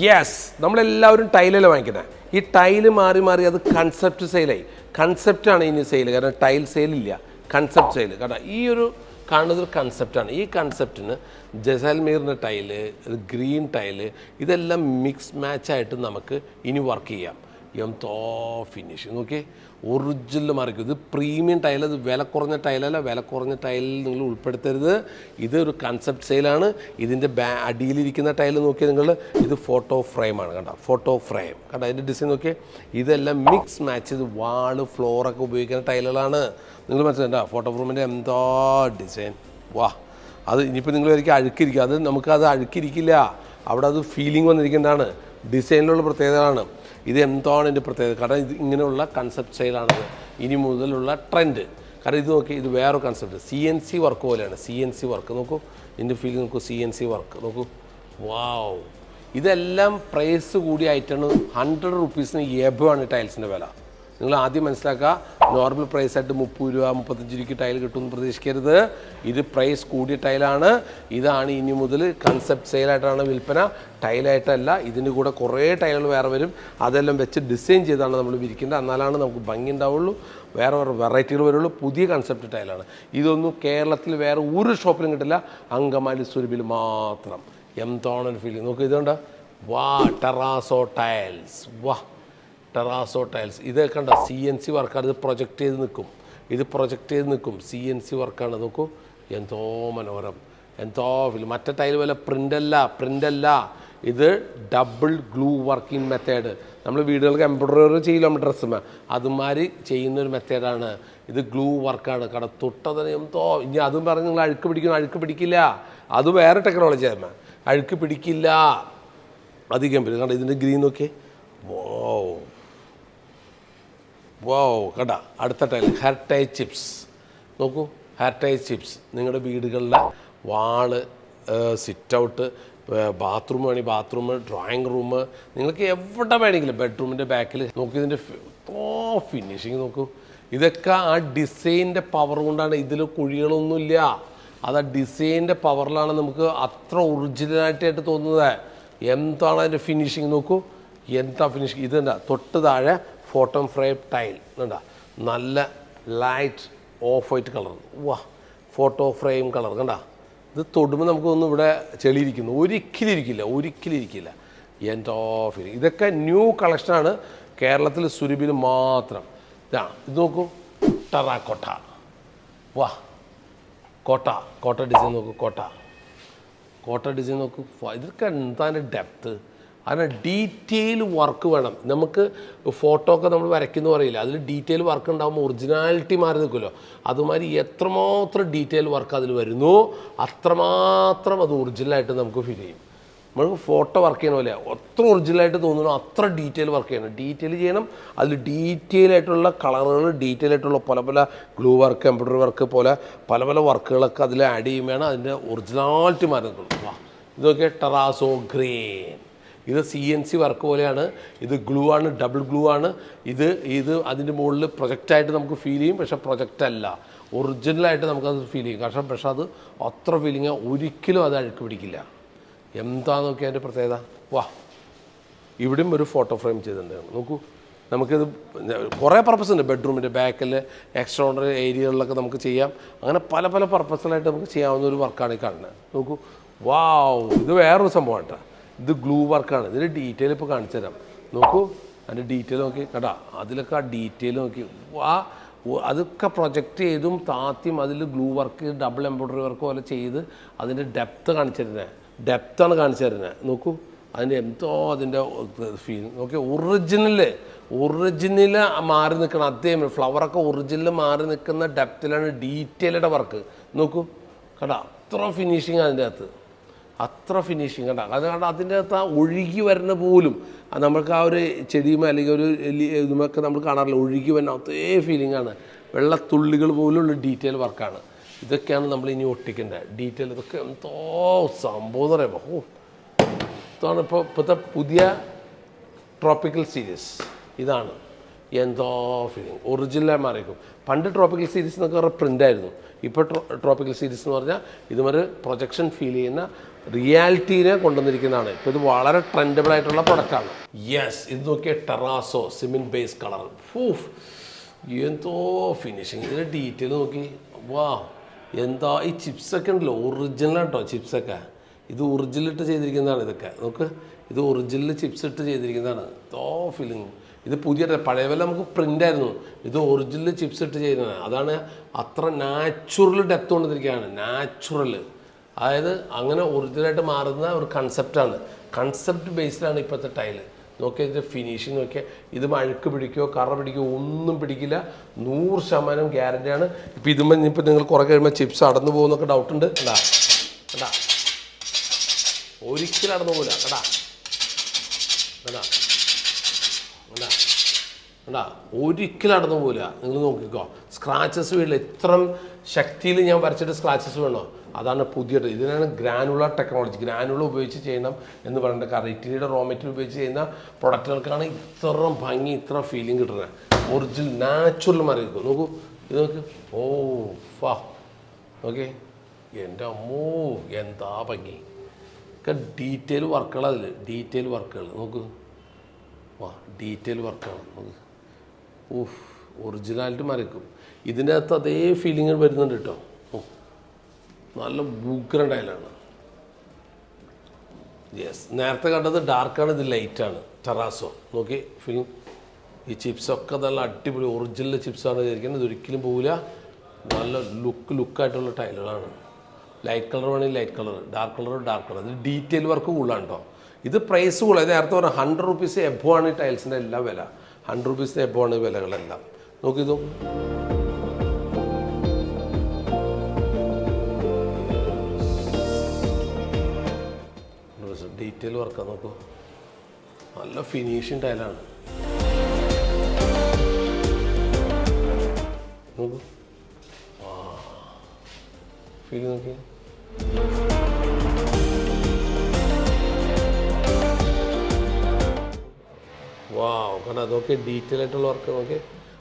Yes നമ്മളെല്ലാവരും ടൈലല്ലേ വാങ്ങിക്കുന്നത് ഈ ടൈൽ മാറി മാറി അത് കൺസെപ്റ്റ് സെയിലായി കൺസെപ്റ്റാണ് ഇനി സെയിൽ കാരണം ടൈൽ സെയിലില്ല കൺസെപ്റ്റ് സെയിൽ കാരണം ഈ ഒരു കാണുന്നത് ഒരു കൺസെപ്റ്റാണ് ഈ കൺസെപ്റ്റിന് ജസാൽമീറിന്റെ ടൈൽ ഗ്രീൻ ടൈൽ ഇതെല്ലാം മിക്സ് മാച്ചായിട്ട് നമുക്ക് ഇനി വർക്ക് ചെയ്യാം. എന്തോ ഫിനിഷ് നോക്കി ഒറിജിനൽ മറിക്കും ഇത് പ്രീമിയം ടൈൽ ഇത് വില കുറഞ്ഞ ടൈലല്ല വില കുറഞ്ഞ ടൈലിൽ നിങ്ങൾ ഉൾപ്പെടുത്തരുത്. ഇത് ഒരു കൺസെപ്റ്റ് സെയിലാണ് ഇതിന്റെ ബാ അടിയിലിരിക്കുന്ന ടൈൽ നോക്കിയാൽ നിങ്ങൾ. ഇത് ഫോട്ടോ ഫ്രെയിമാണ് കണ്ടോ? ഫോട്ടോ ഫ്രെയിം കണ്ടോ? അതിന്റെ ഡിസൈൻ നോക്കിയേ. ഇതെല്ലാം മിക്സ് മാച്ച് ചെയ്ത് വാൾ ഫ്ലോറൊക്കെ ഉപയോഗിക്കുന്ന ടൈലുകളാണ് നിങ്ങൾ മനസ്സിലാ ഫോട്ടോ ഫ്രെയിമിന്റെ എന്തോ ഡിസൈൻ വാ. അത് ഇനിയിപ്പോൾ നിങ്ങൾ ഒരിക്കലും അഴുക്കിരിക്കുക അത് നമുക്കത് അഴുക്കിരിക്കില്ല. അവിടെ അത് ഫീലിംഗ് വന്നിരിക്കുന്നതാണ്. ഡിസൈനിലുള്ള പ്രത്യേകതകളാണ്. ഇത് എന്താണ് എന്റെ പ്രത്യേകത? കാരണം ഇത് ഇങ്ങനെയുള്ള കൺസെപ്റ്റ് സ്റ്റൈലാണിത് ഇനി മുതലുള്ള ട്രെൻഡ് കാരണം ഇത് നോക്കി ഇത് വേറെ concept C N C work പോലെയാണ്. സി എൻ സി വർക്ക് നോക്കൂ ഇതിന്റെ ഫീൽ നോക്കൂ സി എൻ സി വർക്ക് നോക്കൂ. വാവ് ഇതെല്ലാം പ്രൈസ് കൂടിയ ആയിട്ടാണ് ഹൺഡ്രഡ് റുപ്പീസിന് എബാണ് ടൈൽസിന്റെ വില. നിങ്ങൾ ആദ്യം മനസ്സിലാക്കുക നോർമൽ പ്രൈസ് ആയിട്ട് മുപ്പത് രൂപ മുപ്പത്തഞ്ച് രൂപയ്ക്ക് ടൈൽ കിട്ടുമെന്ന് പ്രതീക്ഷിക്കരുത്. ഇത് പ്രൈസ് കൂടിയ ടൈലാണ് ഇതാണ് ഇനി മുതൽ കൺസെപ്റ്റ് സെയിലായിട്ടാണ് വിൽപ്പന. ടൈലായിട്ടല്ല ഇതിന് കൂടെ കുറേ ടൈലുകൾ വേറെ വരും. അതെല്ലാം വെച്ച് ഡിസൈൻ ചെയ്താണ് നമ്മൾ വിരിക്കേണ്ടത്. എന്നാലാണ് നമുക്ക് ഭംഗി ഉണ്ടാവുള്ളൂ. വേറെ വേറെ വെറൈറ്റികൾ വരുള്ളൂ. പുതിയ കൺസെപ്റ്റ് ടൈലാണ് ഇതൊന്നും കേരളത്തിൽ വേറെ ഒരു ഷോപ്പിലും കിട്ടില്ല. അങ്കമാലി സുരഭിൽ മാത്രം. എം തോണൻ ഫീലിംഗ് നോക്ക് ഇതുകൊണ്ട് വാ ടെറാസോ ടൈൽസ് വാ. Terrazzo tiles. ഇത് കണ്ട? സി എൻ സി വർക്കാണ്. ഇത് പ്രൊജക്റ്റ് ചെയ്ത് നിൽക്കും. ഇത് പ്രൊജക്റ്റ് ചെയ്ത് നിൽക്കും. സി എൻ സി വർക്കാണ്. നോക്കൂ. എന്തോ മനോഹരം. എന്തോ ഫിൽ മറ്റേ ടൈൽ പോലെ പ്രിന്റ് അല്ല പ്രിന്റ് അല്ല ഇത് ഡബിൾ ഗ്ലൂ വർക്കിംഗ് മെത്തേഡ്. നമ്മൾ വീടുകൾക്ക് എംബ്രോയിഡറി ചെയ്യില്ല നമ്മൾ ഡ്രസ്സുമേ അതുമാതിരി ചെയ്യുന്ന ഒരു മെത്തേഡാണ്. ഇത് ഗ്ലൂ വർക്കാണ്. കട തൊട്ടതിന് എന്തോ ഇനി അതും പറഞ്ഞ് നിങ്ങൾ അഴുക്ക് പിടിക്കുന്നു. അഴുക്ക് പിടിക്കില്ല. അത് വേറെ ടെക്നോളജി ആയിരുന്നു. അഴുക്ക് പിടിക്കില്ല. അധികം പേര്. കണ്ട? ഇതിന്റെ ഗ്രീൻ നോക്കിയേ. വോ. വോ കണ്ട അടുത്ത ടൈൽ ഹെർട്ടൈ ചിപ്സ് നോക്കൂ ഹെർട്ടൈ ചിപ്സ് നിങ്ങളുടെ വീടുകളിലെ വാൾ സിറ്റ് ഔട്ട് ബാത്റൂം വേണമെങ്കിൽ ബാത്റൂം ഡ്രോയിങ് റൂം നിങ്ങൾക്ക് എവിടെ വേണമെങ്കിലും ബെഡ്റൂമിന്റെ ബാക്കിൽ നോക്കി ഇതിന്റെ ഓ ഫിനിഷിങ് നോക്കൂ. ഇതൊക്കെ ആ ഡിസൈനിന്റെ പവർ കൊണ്ടാണ്. ഇതിൽ കുഴികളൊന്നുമില്ല. അത് ആ ഡിസൈനിന്റെ പവറിലാണ് നമുക്ക് അത്ര ഒറിജിനലായിട്ടായിട്ട് തോന്നുന്നത്. എന്താണ് അതിന്റെ ഫിനിഷിങ് നോക്കൂ. എന്താ ഫിനിഷിങ് ഇതെന്താ തൊട്ട് താഴെ ഫോട്ടോ ഫ്രെയിം ടൈൽ എന്താ നല്ല ലൈറ്റ് ഓഫ് വൈറ്റ് കളർ വാ ഫോട്ടോ ഫ്രെയിം കളർ കണ്ട? ഇത് തൊടുമ്പോൾ നമുക്കൊന്നും ഇവിടെ ചെളിയിരിക്കുന്നു. ഒരിക്കലും ഇരിക്കില്ല ഒരിക്കലും ഇരിക്കില്ല എന്റെ ഓഫ് ഇതൊക്കെ ന്യൂ കളക്ഷനാണ് കേരളത്തിൽ സുരഭിയിൽ മാത്രം. ഇതാ ഇത് നോക്കൂ. ടെറാക്കോട്ട വാ കോട്ട കോട്ട ഡിസൈൻ നോക്കൂ കോട്ട. കോട്ട ഡിസൈൻ നോക്കൂ. ഇതൊക്കെ എന്താണ് ഡെപ്ത്ത് അതിന് ഡീറ്റെയിൽ വർക്ക് വേണം. നമുക്ക് ഫോട്ടോ ഒക്കെ നമ്മൾ വരയ്ക്കുന്ന പറയില്ല അതിൽ ഡീറ്റെയിൽ വർക്ക് ഉണ്ടാകുമ്പോൾ ഒറിജിനാലിറ്റി മാറി നിൽക്കുമല്ലോ. അതുമാതിരി എത്രമാത്രം ഡീറ്റെയിൽ വർക്ക് അതിൽ വരുന്നു അത്രമാത്രം അത് ഒറിജിനലായിട്ട് നമുക്ക് ഫീൽ ചെയ്യും. നമുക്ക് ഫോട്ടോ വർക്ക് ചെയ്യണ പോലെ എത്ര ഒറിജിനലായിട്ട് തോന്നുന്നു അത്ര ഡീറ്റെയിൽ വർക്ക് ചെയ്യണം. ഡീറ്റെയിൽ ചെയ്യണം അതിൽ ഡീറ്റെയിൽ ആയിട്ടുള്ള കളറുകൾ ഡീറ്റെയിൽ ആയിട്ടുള്ള പല പല ഗ്ലൂ വർക്ക് എംബ്രോയിഡറി വർക്ക് പോലെ പല പല വർക്കുകളൊക്കെ അതിൽ ആഡ് ചെയ്യുമ്പോഴാണ് അതിന്റെ ഒറിജിനാലിറ്റി മാറി നിൽക്കുള്ളൂ വാ ഇതൊക്കെ ടെറാസോ ഗ്രീൻ ഇത് സി എൻ സി വർക്ക് പോലെയാണ്. ഇത് ഗ്ലൂ ആണ് ഡബിൾ ഗ്ലൂ ആണ്. ഇത് ഇത് അതിന്റെ മുകളിൽ പ്രൊജക്റ്റായിട്ട് നമുക്ക് ഫീൽ ചെയ്യും പക്ഷേ പ്രൊജക്റ്റ് അല്ല. ഒറിജിനലായിട്ട് നമുക്കത് ഫീൽ ചെയ്യും. കാരണം പക്ഷേ അത് അത്ര ഫീലിംഗ് ഒരിക്കലും അത് അഴുക്ക് പിടിക്കില്ല. എന്താ നോക്കിയാൽ അതിന്റെ പ്രത്യേകത? വാ. ഇവിടെയും ഒരു ഫോട്ടോ ഫ്രെയിം ചെയ്തിട്ടുണ്ട് നോക്കൂ. നമുക്കിത് കുറേ പർപ്പസ് ഉണ്ട്. ബെഡ്റൂമിന്റെ ബാക്കിൽ എക്സ്ട്രോണറി ഏരിയകളിലൊക്കെ നമുക്ക് ചെയ്യാം. അങ്ങനെ പല പല പർപ്പസുകളായിട്ട് നമുക്ക് ചെയ്യാവുന്ന ഒരു വർക്കാണ് ഈ കാണുന്നത്. നോക്കൂ. വാവ് ഇത് വേറൊരു സംഭവമാണ് കേട്ടോ. ഇത് ഗ്ലൂ വർക്കാണ് ഇതിന്റെ ഡീറ്റെയിൽ ഇപ്പോൾ കാണിച്ചു തരാം. നോക്കൂ അതിന്റെ ഡീറ്റെയിൽ നോക്കി. കേട്ടാ അതിലൊക്കെ ആ ഡീറ്റെയിൽ നോക്കി. ആ അതൊക്കെ പ്രൊജക്റ്റ് ചെയ്തും താത്തിയും അതിൽ glue work double embroidery work പോലെ ചെയ്ത് അതിന്റെ ഡെപ്ത്ത് കാണിച്ചു തരുന്നത് ഡെപ്ത്താണ് കാണിച്ചു തരുന്നത് നോക്കൂ അതിന്റെ എന്തോ അതിന്റെ ഫീൽ നോക്കി ഒറിജിനൽ ഒറിജിനൽ മാറി നിൽക്കണം. അതേ ഫ്ലവറൊക്കെ ഒറിജിനൽ മാറി നിൽക്കുന്ന ഡെപ്തിലാണ് ഡീറ്റെയിൽഡ് വർക്ക് നോക്കൂ കേട്ടോ അത്ര ഫിനിഷിങ് അതിന്റെ അകത്ത്. അത്ര ഫിനിഷിങ് കണ്ട. അത് കാരണം അതിന്റെ അകത്ത് ആ ഒഴുകി വരുന്ന പോലും നമുക്ക് ആ ഒരു ചെടിയുമ അല്ലെങ്കിൽ ഒരു ഇതുമൊക്കെ നമ്മൾ കാണാറില്ല. ഒഴുകി വരുന്ന അതേ ഫീലിംഗ് ആണ്. വെള്ളത്തുള്ളികൾ പോലുള്ള ഡീറ്റെയിൽ വർക്കാണ് ഇതൊക്കെയാണ് നമ്മൾ ഇനി ഒട്ടിക്കേണ്ടത്. ഡീറ്റെയിൽ ഇതൊക്കെ എന്തോ സംഭവം എന്ന് പറയുമ്പോൾ ഓ ഇതാണ് ഇപ്പോൾ ഇപ്പോഴത്തെ പുതിയ ട്രോപ്പിക്കൽ സീരീസ് ഇതാണ്. എന്തോ ഫീലിംഗ് ഒറിജിനലായി മാറിക്കും പണ്ട് ട്രോപ്പിക്കൽ സീരീസ് എന്നൊക്കെ പറഞ്ഞ പ്രിന്റ് ആയിരുന്നു. ഇപ്പോൾ ട്രോപ്പിക്കൽ സീരീസ് എന്ന് പറഞ്ഞാൽ ഇതുമൊരു പ്രൊജക്ഷൻ ഫീൽ ചെയ്യുന്ന റിയാലിറ്റീനെ കൊണ്ടുവന്നിരിക്കുന്നതാണ്. ഇപ്പോൾ ഇത് വളരെ ട്രെൻഡബിൾ ആയിട്ടുള്ള പ്രൊഡക്റ്റാണ് യെസ് ഇത് നോക്കിയ ടെറാസോ സിമെന്റ് ബേസ് കളർ ഫൂഫ് എന്തോ ഫിനിഷിങ് ഇതിന്റെ ഡീറ്റെയിൽ നോക്കി. വാ എന്താ? ഈ ചിപ്സൊക്കെ ഉണ്ടല്ലോ. ഒറിജിനൽ കേട്ടോ ചിപ്സൊക്കെ ഇത് ഒറിജിനൽ ഇട്ട് ചെയ്തിരിക്കുന്നതാണ് ഇതൊക്കെ. നോക്ക്. ഇത് ഒറിജിനൽ ചിപ്സ് ഇട്ട് ചെയ്തിരിക്കുന്നതാണ്. എന്തോ ഫീലിംഗ് ഇത് പുതിയ പഴയ പോലെ നമുക്ക് പ്രിന്റ് ആയിരുന്നു. ഇത് ഒറിജിനൽ ചിപ്സ് ഇട്ട് ചെയ്യുന്നതാണ് അതാണ് അത്ര നാച്ചുറൽ ഡെപ്ത് കൊണ്ടിരിക്കുകയാണ്. നാച്ചുറൽ അതായത് അങ്ങനെ ഒറിജിനലായിട്ട് മാറുന്ന ഒരു കൺസെപ്റ്റാണ് കൺസെപ്റ്റ് ബേസ്ഡാണ് ഇപ്പോഴത്തെ ടൈൽ നോക്കിയാൽ ഇതിന്റെ ഫിനിഷിങ് നോക്കിയാൽ ഇത് മഴക്ക് പിടിക്കുകയോ കറ പിടിക്കുകയോ ഒന്നും പിടിക്കില്ല. നൂറ് ശതമാനം ഗ്യാരന്റിയാണ് ഇപ്പോൾ ഇതുമ്പോൾ ഇനിയിപ്പോൾ നിങ്ങൾ കുറേ കഴിയുമ്പോൾ ചിപ്സ് അടന്നു പോകുന്നൊക്കെ ഡൗട്ട് ഉണ്ട്. കണ്ടാ? കണ്ടാ? ഒരിക്കലും അടന്നു പോകില്ല കണ്ടാ? കണ്ടാ? കണ്ടാ. അല്ല ഒരിക്കലും അടന്നു പോകില്ല നിങ്ങൾ നോക്കിക്കോ. സ്ക്രാച്ചസ് വീടില്ല ഇത്രയും ശക്തിയിൽ ഞാൻ വരച്ചിട്ട് സ്ക്രാച്ചസ് വേണോ? അതാണ് പുതിയ ഇതിനാണ് ഗ്രാനുളർ ടെക്നോളജി ഗ്രാനുളർ ഉപയോഗിച്ച് ചെയ്യണം എന്ന് പറയുന്നത് കാരണം ഇറ്റലിയുടെ റോ മെറ്റീരിയൽ ഉപയോഗിച്ച് ചെയ്യുന്ന പ്രൊഡക്റ്റുകൾക്കാണ് ഇത്ര ഭംഗി ഇത്ര ഫീലിംഗ് കിട്ടുന്നത്. ഒറിജിനൽ നാച്ചുറൽ മറിയിക്കും നോക്കൂ. ഇത് നോക്ക്. ഓ ഫാ. ഓക്കെ എന്റെ അമ്മോ എന്താ ഭംഗി. ഒക്കെ ഡീറ്റെയിൽ വർക്കുകൾ അതിൽ ഡീറ്റെയിൽ വർക്കുകൾ നോക്ക്. വാ ഡീറ്റെയിൽ വർക്കാണ് ഓഫ് ഒറിജിനാലിറ്റി മരക്കും ഇതിന്റെ അകത്ത് അതേ ഫീലിംഗ് വരുന്നുണ്ട് കേട്ടോ നല്ല ബൂക്കർ ഡയലാണ് യെസ് നേരത്തെ കണ്ടത് ഡാർക്കാണ് ഇത് ലൈറ്റാണ് ടെറാസോ നോക്കി ഫിലിം ഈ ചിപ്സൊക്കെ നല്ല അടിപൊളി ഒറിജിനൽ ചിപ്സാണ് വിചാരിക്കുന്നത്. ഇതൊരിക്കലും പോവില്ല. നല്ല ലുക്ക് ലുക്കായിട്ടുള്ള ടൈലുകളാണ് ലൈറ്റ് കളർ വേണമെങ്കിൽ light colour dark colour dark colour ഇത് ഡീറ്റെയിൽ വർക്ക് കൂടുതലാണ് കേട്ടോ ഇത് പ്രൈസ് കൂടുതൽ നേരത്തെ പറഞ്ഞ ഹൺഡ്രഡ് റുപ്പീസ് എബോ ആണ് ഈ ടൈൽസിന്റെ എല്ലാ വില. ഹൺഡ്രഡ് റുപ്പീസിന് എബോ ആണ് വിലകളെല്ലാം. നോക്കി നോക്കൂ ഡീറ്റെയിൽ വർക്കാണ് നോക്കൂ. നല്ല ഫിനിഷിങ് ടൈലാണ് നോക്കൂ. ഫീൽ നോക്കി വാ കാരണം അതൊക്കെ ഡീറ്റെയിൽ ആയിട്ടുള്ള വർക്ക് നോക്കി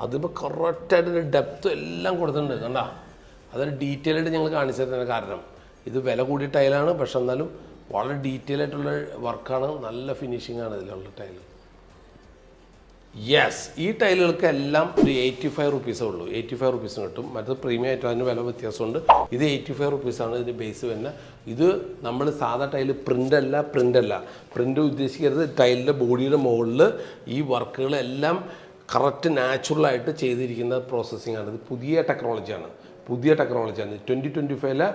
അതിപ്പോൾ കറക്റ്റായിട്ട് ഡെപ്ത്ത് എല്ലാം കൊടുത്തിട്ടുണ്ട്. കണ്ടാ? അതൊരു ഡീറ്റെയിൽ ആയിട്ട് ഞങ്ങൾ കാണിച്ചു കാരണം. ഇത് വില കൂടിയ ടൈലാണ് പക്ഷെ എന്നാലും വളരെ ഡീറ്റെയിൽ ആയിട്ടുള്ള വർക്കാണ് നല്ല ഫിനിഷിംഗ് ആണ് ഇതിലുള്ള ടൈൽ യെസ് ഈ ടൈലുകൾക്ക് എല്ലാം ഒരു എയ്റ്റി ഫൈവ് റുപ്പീസേ ഉള്ളൂ. എയ്റ്റി ഫൈവ് റുപ്പീസിന് കിട്ടും. മറ്റത് പ്രീമിയം ആയിട്ട് അതിന് വില വ്യത്യാസമുണ്ട്. ഇത് എയ്റ്റി ഫൈവ് റുപ്പീസാണ് ഇതിന്റെ ബേസ് വരുന്നത് ഇത് നമ്മൾ സാധാ ടൈൽ പ്രിന്റ് അല്ല പ്രിന്റ് അല്ല പ്രിന്റ് ഉദ്ദേശിക്കരുത്. ടൈലിന്റെ ബോഡിയുടെ മുകളിൽ ഈ വർക്കുകളെല്ലാം കറക്റ്റ് നാച്ചുറലായിട്ട് ചെയ്തിരിക്കുന്ന പ്രോസസ്സിംഗ് ആണ്. ഇത് പുതിയ ടെക്നോളജിയാണ് പുതിയ ടെക്നോളജിയാണ് ട്വന്റി ട്വന്റി ഫൈവിലെ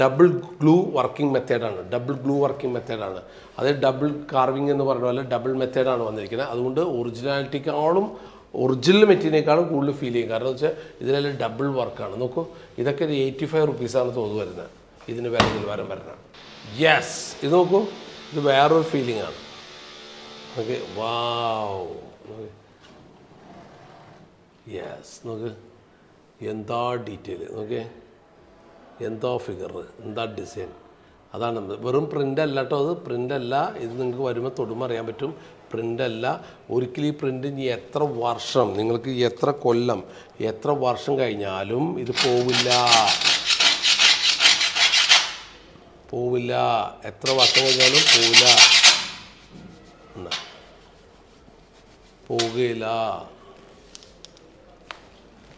ഡബിൾ ഗ്ലൂ വർക്കിംഗ് മെത്തേഡാണ്. ഡബിൾ ഗ്ലൂ വർക്കിംഗ് മെത്തേഡാണ്. അത് ഡബിൾ കാർവിംഗ് എന്ന് പറഞ്ഞ പോലെ ഡബിൾ മെത്തേഡാണ് വന്നിരിക്കുന്നത്. അതുകൊണ്ട് ഒറിജിനാലിറ്റിക്കാളും ഒറിജിനൽ മെറ്റീരിയലിനേക്കാളും കൂടുതൽ ഫീൽ ചെയ്യും. കാരണം എന്ന് വെച്ചാൽ ഇതിലെല്ലാം ഡബിൾ വർക്കാണ്. നോക്കൂ ഇതൊക്കെ ഒരു എയ്റ്റി ഫൈവ് റുപ്പീസാണ് തോന്നുന്നു വരുന്നത്. ഇതിന് വില നിലവാരം വരുന്നത് യെസ്. ഇത് നോക്കൂ ഇത് വേറൊരു ഫീലിംഗ് ആണ്. Okay wow. യെസ്. നോക്ക്. എന്താ ഡീറ്റെയിൽ നോക്കേ എന്താ ഫിഗർ എന്താ ഡിസൈൻ അതാണ്. വെറും പ്രിന്റ് അല്ല കേട്ടോ അത്. പ്രിന്റ് അല്ല. ഇത് നിങ്ങൾക്ക് വരുമ്പോൾ തൊടുമ്പോൾ അറിയാൻ പറ്റും. പ്രിന്റ് അല്ല. ഒരിക്കലും ഈ പ്രിന്റ് ഇനി എത്ര വർഷം? നിങ്ങൾക്ക് എത്ര കൊല്ലം? എത്ര വർഷം കഴിഞ്ഞാലും ഇത് പോവില്ല. പോവില്ല. എത്ര വർഷം കഴിഞ്ഞാലും പോവില്ല. പോവുകയില്ല.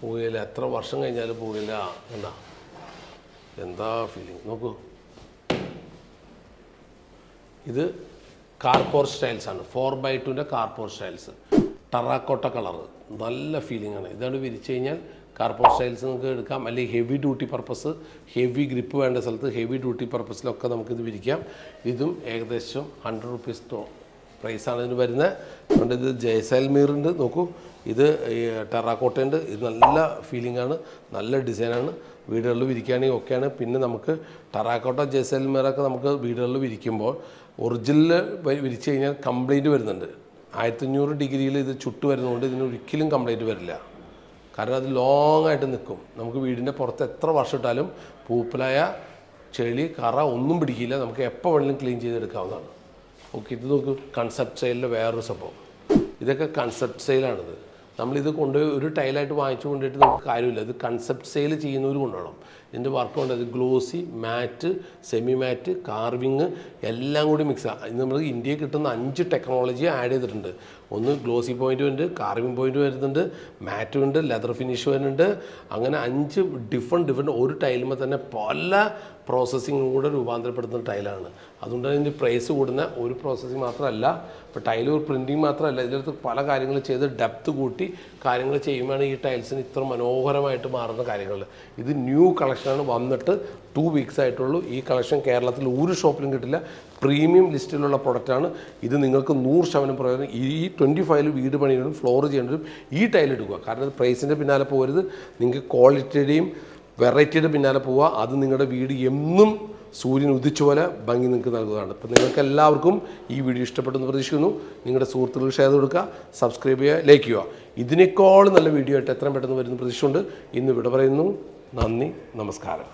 പോവുകയില്ല എത്ര വർഷം കഴിഞ്ഞാലും പോവില്ല എന്താ? എന്താ ഫീലിംഗ് നോക്കൂ. ഇത് കാർപോർ സ്റ്റൈൽസ് ആണ്. ഫോർ ബൈ ടുവിന്റെ കാർപോർ സ്റ്റൈൽസ് ടറാക്കോട്ട കളർ നല്ല ഫീലിംഗ് ആണ്. ഇതാണ് വിരിച്ചു കഴിഞ്ഞാൽ കാർപോർ സ്റ്റൈൽസ് നിങ്ങൾക്ക് എടുക്കാം. അല്ലെങ്കിൽ heavy duty purpose heavy grip വേണ്ട സ്ഥലത്ത് ഹെവി ഡ്യൂട്ടി പർപ്പസിലൊക്കെ നമുക്കിത് വിരിക്കാം. ഇതും ഏകദേശം ഹൺഡ്രഡ് റുപ്പീസ് പ്രൈസാണ് ഇതിന് വരുന്നത്. അതുകൊണ്ട് ഇത് ജയ്സൽമീർ ഉണ്ട് നോക്കൂ ഇത് ഈ ടെറാക്കോട്ട ഉണ്ട് ഇത് നല്ല ഫീലിംഗ് ആണ് നല്ല ഡിസൈനാണ്. വീടുകളിൽ വിരിക്കുകയാണെങ്കിൽ ഒക്കെയാണ്. പിന്നെ നമുക്ക് ടെറാക്കോട്ട ജയ്സാൽമീറൊക്കെ നമുക്ക് വീടുകളിൽ വിരിക്കുമ്പോൾ ഒറിജിനൽ വിരിച്ചു കഴിഞ്ഞാൽ കംപ്ലൈന്റ് വരുന്നുണ്ട്. ആയിരത്തഞ്ഞൂറ് ഡിഗ്രിയിൽ ഇത് ചുട്ട് വരുന്നതുകൊണ്ട് ഇതിന് ഒരിക്കലും കംപ്ലൈന്റ് വരില്ല. കാരണം അത് ലോങ് ആയിട്ട് നിൽക്കും. നമുക്ക് വീടിന്റെ പുറത്ത് എത്ര വർഷം ഇട്ടാലും പൂപ്പലായ ചെളി കറ ഒന്നും പിടിക്കില്ല. നമുക്ക് എപ്പോൾ വേണമെങ്കിലും ക്ലീൻ ചെയ്തെടുക്കാവുന്നതാണ്. ഓക്കെ ഇത് നോക്ക് കൺസെപ്റ്റ് സെയിലിന്റെ വേറൊരു സംഭവം. ഇതൊക്കെ കൺസെപ്റ്റ് സെയിലാണിത് നമ്മളിത് കൊണ്ടുപോയി ഒരു ടൈലായിട്ട് വാങ്ങിച്ചു കൊണ്ടിട്ട് നമുക്ക് കാര്യമില്ല. ഇത് കൺസെപ്റ്റ് സെയിൽ ചെയ്യുന്നവർ കൊണ്ടുപോകണം. ഇതിന്റെ വർക്ക് ഉണ്ട് അത് glossy matte semi matte carving എല്ലാം കൂടി മിക്സ് ഇത് നമ്മൾ ഇന്ത്യയിൽ കിട്ടുന്ന അഞ്ച് ടെക്നോളജി ആഡ് ചെയ്തിട്ടുണ്ട്. ഒന്ന് ഗ്ലോസി പോയിന്റ് ഉണ്ട് കാർവിങ് പോയിന്റ് വരുന്നുണ്ട് മാറ്റും ഉണ്ട് ലെതർ ഫിനിഷ് വരുന്നുണ്ട്. അങ്ങനെ അഞ്ച് ഡിഫറെന്റ് ഡിഫറെന്റ് ഒരു ടൈലുമ്പോൾ തന്നെ പല പ്രോസസ്സിങ്ങും കൂടെ രൂപാന്തരപ്പെടുത്തുന്ന ടൈലാണ് അതുകൊണ്ട് ഇതിന്റെ പ്രൈസ് കൂടുന്ന ഒരു പ്രോസസ്സിങ് മാത്രമല്ല ഇപ്പോൾ ടൈൽ പ്രിന്റിങ് മാത്രമല്ല ഇതിനകത്ത് പല കാര്യങ്ങൾ ചെയ്ത് ഡെപ്ത് കൂട്ടി കാര്യങ്ങൾ ചെയ്യുമ്പോഴാണ് ഈ ടൈൽസിന് ഇത്ര മനോഹരമായിട്ട് മാറുന്ന കാര്യങ്ങൾ. ഇത് ന്യൂ കളക്ഷനാണ് വന്നിട്ട് ടു വീക്സ് ആയിട്ടുള്ളൂ. ഈ കളക്ഷൻ കേരളത്തിൽ ഒരു ഷോപ്പിലും കിട്ടില്ല. പ്രീമിയം ലിസ്റ്റിലുള്ള പ്രൊഡക്റ്റാണ്. ഇത് നിങ്ങൾക്ക് നൂറ് ശതമാനം പ്രയോജനം. ഈ ട്വന്റി ഫൈവിൽ വീട് പണിയുന്നതും ഫ്ലോർ ചെയ്യേണ്ടതും ഈ ടൈൽ എടുക്കുക. കാരണം പ്രൈസിന്റെ പിന്നാലെ പോകരുത്. നിങ്ങൾക്ക് ക്വാളിറ്റിയുടെയും വെറൈറ്റിയുടെ പിന്നാലെ പോവുക. അത് നിങ്ങളുടെ വീട് എന്നും സൂര്യൻ ഉദിച്ച പോലെ ഭംഗി നിങ്ങൾക്ക് നൽകുന്നതാണ്. അപ്പോൾ നിങ്ങൾക്ക് എല്ലാവർക്കും ഈ വീഡിയോ ഇഷ്ടപ്പെട്ടെന്ന് പ്രതീക്ഷിക്കുന്നു. നിങ്ങളുടെ സുഹൃത്തുക്കൾ ഷെയർ കൊടുക്കുക സബ്സ്ക്രൈബ് ചെയ്യുക ലൈക്ക് ചെയ്യുക. ഇതിനേക്കാളും നല്ല വീഡിയോ ആയിട്ട് എത്രയും പെട്ടെന്ന് വരുന്ന പ്രതീക്ഷയുണ്ട് ഇന്ന് ഇവിടെ പറയുന്നു. നന്ദി നമസ്കാരം.